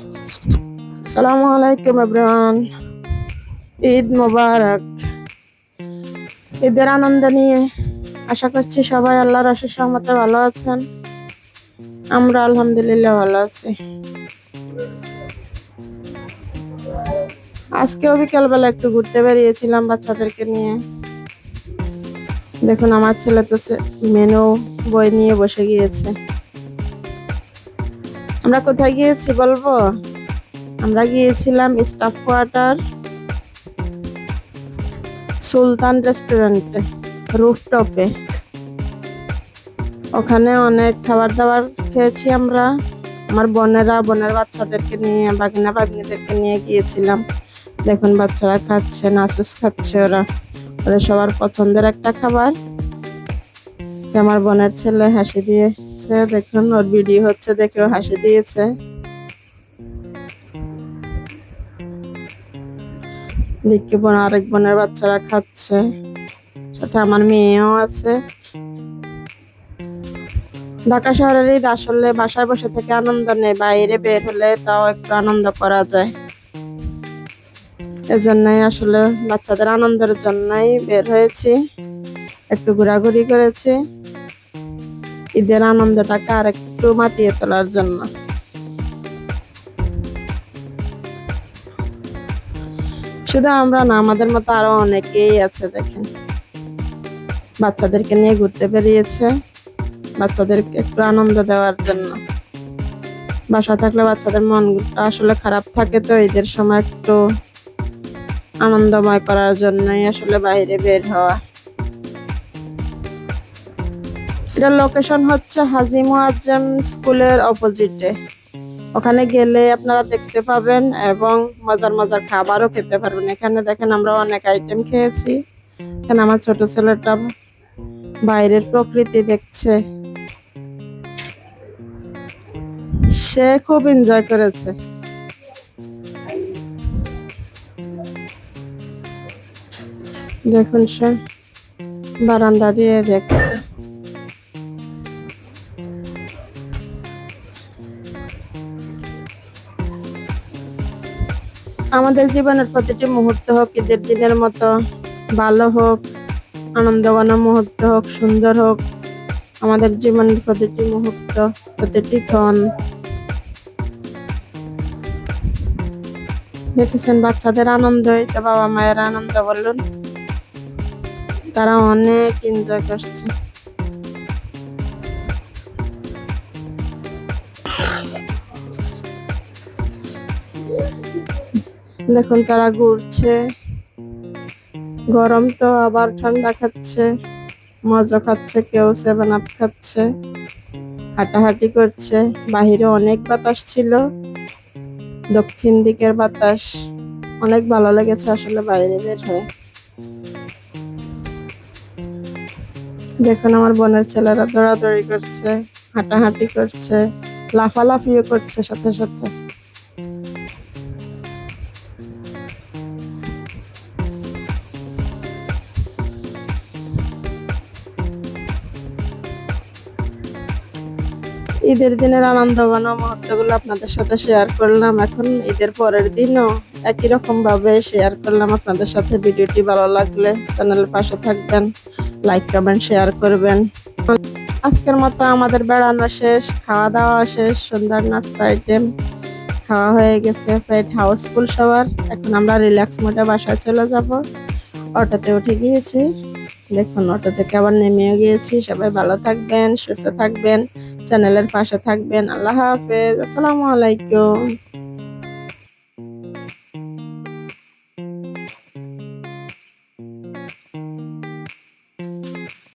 আসসালামু আলাইকুম এভরিওয়ান। ঈদ মোবারক। ঈদের আনন্দ নিয়ে আশা করছি সবাই আল্লাহর অশেষ রহমতে ভালো আছেন। আমরা আলহামদুলিল্লাহ ভালো আছি। আজকেও বিকালবেলা একটু ঘুরতে বেরিয়েছিলাম বাচ্চাদেরকে নিয়ে। দেখুন, আমার ছেলে তো মেনু বই নিয়ে বসে গিয়েছে। আমরা কোথায় গিয়েছি বলব? আমরা গিয়েছিলাম স্টাফ কোয়ার্টার সুলতান রেস্টুরেন্টে, রুফটপে। ওখানে অনেক খাবার দাবার খেয়েছি আমরা। আমার বোনেরা, বোনের বাচ্চাদেরকে নিয়ে বাগিনা বাগনিদেরকে নিয়ে গিয়েছিলাম। দেখুন, বাচ্চারা খাচ্ছে নাসুস খাচ্ছে ওরা। ওদের সবার পছন্দের একটা খাবার। যে আমার বোনের ছেলে হাসি দিয়েছে দেখুন, ওর ভিডিও হচ্ছে, দেখেও হাসি দিয়েছে। দেখি বোন, আরেক বোনের বাচ্চারা খাচ্ছে। সাথে আমার মেয়েও আছে। ঢাকা শহরের ঈদ আসলে বাসায় বসে থেকে আনন্দ নেই, বাইরে বের হলে তাও একটু আনন্দ করা যায়। এজন্যই আসলে বাচ্চাদের আনন্দের জন্যই বের হয়েছি, একটু ঘোরাঘুরি করেছি। ঈদের আনন্দটাকে আর একটু মাতিয়ে তোলার জন্য। শুধু আমরা না, আমাদের মতো আরও অনেকেই আছে, দেখেন। বাচ্চাদেরকে নিয়ে ঘুরতে বেরিয়েছে। বাচ্চাদেরকে একটু আনন্দ দেওয়ার জন্য। বাসা থাকলে বাচ্চাদের মনটা আসলে খারাপ থাকে তো, ঈদের সময় একটু আনন্দময় করার জন্যই আসলে বাইরে বের হওয়া। এটার লোকেশন হচ্ছে হাজি মুআজ্জম স্কুলের অপোজিটে ওখানে গেলে আপনারা দেখতে পাবেন এবং মজার মজার খাবারও খেতে পারবেন। এখানে দেখেন আমরা অনেক আইটেম খেয়েছি। এখানে আমার ছোট ছেলেটা বাইরের প্রকৃতি দেখছে। সে খুব এনজয় করেছে। দেখুন সে বারান্দা দিয়ে দেখছে। আমাদের জীবনের প্রতিটি মুহূর্ত হোক, ঈদের দিনের মতো ভালো হোক আনন্দঘন মুহূর্ত হোক, সুন্দর হোক, আমাদের জীবনের প্রতিটি মুহূর্ত, প্রতিটি ক্ষণ। দেখেছেন বাচ্চাদের আনন্দই তো বাবা মায়ের আনন্দ বলুন। তারা অনেক এনজয় করছে। দেখুন তারা ঘুরছে। গরম তো, আবার ঠান্ডা খাচ্ছে। মজা খাচ্ছে, কেউ সেভেন আপ খাচ্ছে। হাঁটাহাঁটি করছে। বাহিরে অনেক বাতাস ছিল। দক্ষিণ দিকের বাতাস অনেক ভালো লেগেছে আসলে বাইরে বের হয়ে। দেখুন আমার বোনের ছেলেরা দৌড়াদৌড়ি করছে, হাঁটাহাঁটি করছে, লাফালাফিও করছে সাথে সাথে। ঈদের দিনের আনন্দঘন মুহূর্তগুলো আপনাদের সাথে শেয়ার করলাম। এখন ঈদের পরের দিনও একই রকম ভাবে শেয়ার করলাম আপনাদের সাথে। ভিডিওটি ভালো লাগলে চ্যানেলের পাশে থাকবেন লাইক কমেন্ট শেয়ার করবেন। আজকের মতো আমাদের বেড়ানো শেষ, খাওয়া দাওয়া শেষ সুন্দর নাস্তা আইটেম খাওয়া হয়ে গেছে পেট হাউসফুল সবার এখন আমরা রিল্যাক্স মোডে বাসায় চলে যাব। অটোতে উঠে গিয়েছি। দেখুন অটো থেকে আবার নেমেও গিয়েছি। সবাই ভালো থাকবেন, সুস্থ থাকবেন। চ্যানেলের পাশে থাকবেন। আল্লাহ হাফেজ। আসসালামু আলাইকুম।